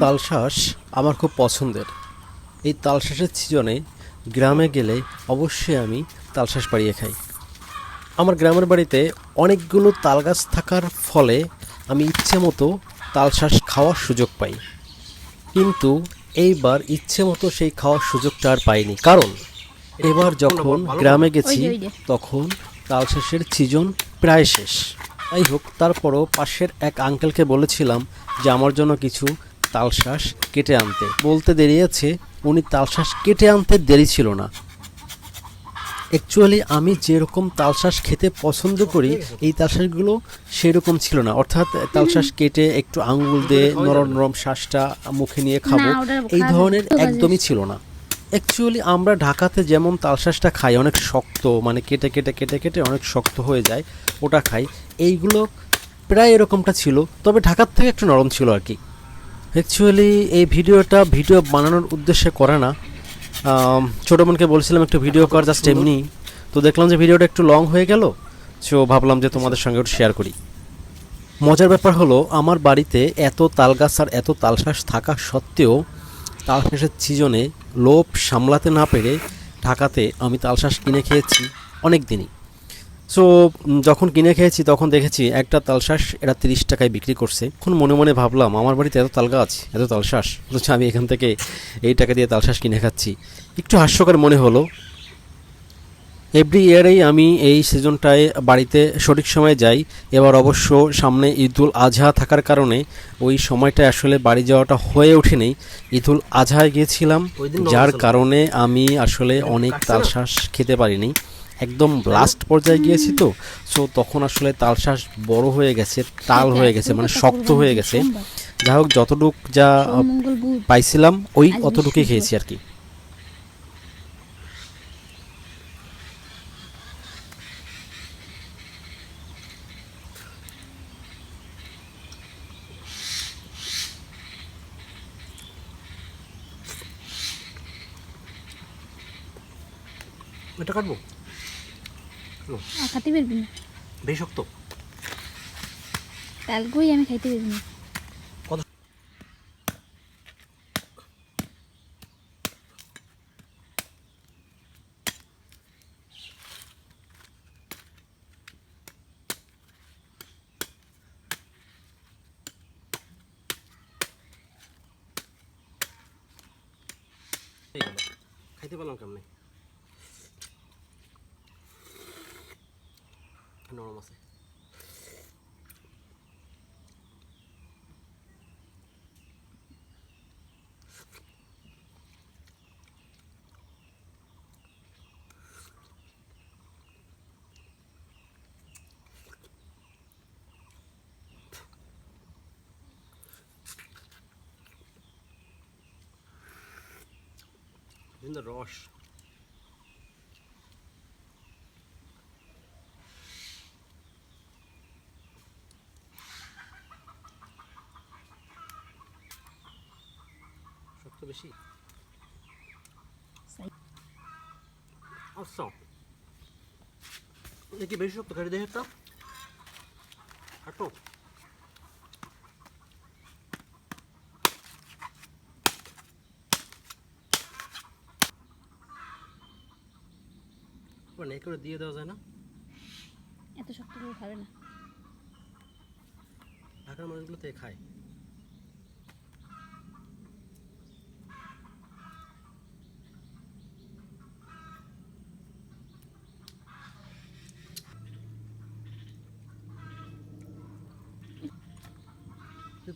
তালশাঁস আমার খুব পছন্দের। এই তালশাঁসের সিজনে গ্রামে গেলে অবশ্যই আমি তালশাঁস পাড়িয়ে খাই। আমার গ্রামের বাড়িতে অনেকগুলো তাল গাছ থাকার ফলে আমি ইচ্ছে মতো তালশাঁস খাওয়ার সুযোগ পাই। কিন্তু এইবার ইচ্ছে মতো সেই খাওয়ার সুযোগটা আর পাইনি। কারণ এবার যখন গ্রামে গেছি। তখন তালশাঁসের সিজন প্রায় শেষ। যাই হোক তারপরও পাশের এক আঙ্কেলকে বলেছিলাম যে আমার জন্য কিছু তালশাঁস কেটে আনতে। বলতে দেরি আছে উনি তালশাঁস কেটে আনতে দেরি ছিল না। অ্যাকচুয়ালি আমি যেরকম তালশাঁস খেতে পছন্দ করি এই তালশাঁসগুলো সেরকম ছিল না। অর্থাৎ তালশাঁস কেটে একটু আঙ্গুল দিয়ে নরম নরম শ্বাসটা মুখে নিয়ে খাব এই ধরনের একদমই ছিল না। অ্যাকচুয়ালি আমরা ঢাকাতে যেমন তালশাঁসটা খাই অনেক শক্ত মানে কেটে কেটে কেটে কেটে অনেক শক্ত হয়ে যায় ওটা খাই। এইগুলো প্রায় এরকমটা ছিল তবে ঢাকার থেকে একটু নরম ছিল আর কি। অ্যাকচুয়ালি এই ভিডিওটা ভিডিও বানানোর উদ্দেশ্যে করে না। ছোটো বোনকে বলছিলাম একটু ভিডিও কর জাস্ট এমনি। তো দেখলাম যে ভিডিওটা একটু লং হয়ে গেল সো ভাবলাম যে তোমাদের সঙ্গে একটু শেয়ার করি। মজার ব্যাপার হলো আমার বাড়িতে এত তাল গাছ আর এত তালশাঁস থাকা সত্ত্বেও তালশাঁসের সিজনে লোভ সামলাতে না পেরে ঢাকাতে আমি তালশাঁস কিনে খেয়েছি অনেক দিনই। সো যখন কিনে খেয়েছি তখন দেখেছি একটা তালশাঁস এরা তিরিশ টাকায় বিক্রি করছে। এখন মনে মনে ভাবলাম আমার বাড়িতে এত তাল গাছ এত তালশাঁস অথচ আমি এখান থেকে এই টাকা দিয়ে তালশাঁস কিনে খাচ্ছি। একটু হাস্যকর মনে হলো এভরি ইয়ারেই আমি এই সিজনটায় বাড়িতে সঠিক সময়ে যাই। এবার অবশ্য সামনে ঈদুল আজহা থাকার কারণে ওই সময়টা আসলে বাড়ি যাওয়াটা হয়ে ওঠেনি। ঈদুল আজহায় গিয়েছিলাম যার কারণে আমি আসলে অনেক তালশ্বাস খেতে পারিনি। একদম লাস্ট পর্যায়ে গিয়েছি তো। সো তখন আসলে তালশ্বাস বড় হয়ে গেছে তাল হয়ে গেছে মানে শক্ত হয়ে গেছে। যাই হোক যতটুক যা পাইছিলাম ওই অতটুকুই খেয়েছি আর কি এটা কাটবো? আর খাইতে পারবি না। বেশ শক্ত আমি খাইতে পারবি না। খাইতে পারলাম কেমনে? নরম আছে। রস বেশি? আচ্ছা। দেখি বেশি শক্ত কাটি দেখে একটা? হাঁটো। মানে করে দিয়ে দেওয়া যায় না? এত শক্ত করে খাবে না। ঢাকার মানুষগুলো থেকে খায়।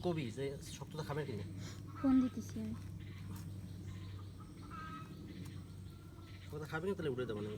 কবি যে শক্তটা খাবে কিনে ফোন দিতেছি আমি শক্তটা খাবে না তাহলে উঠে দেবো না।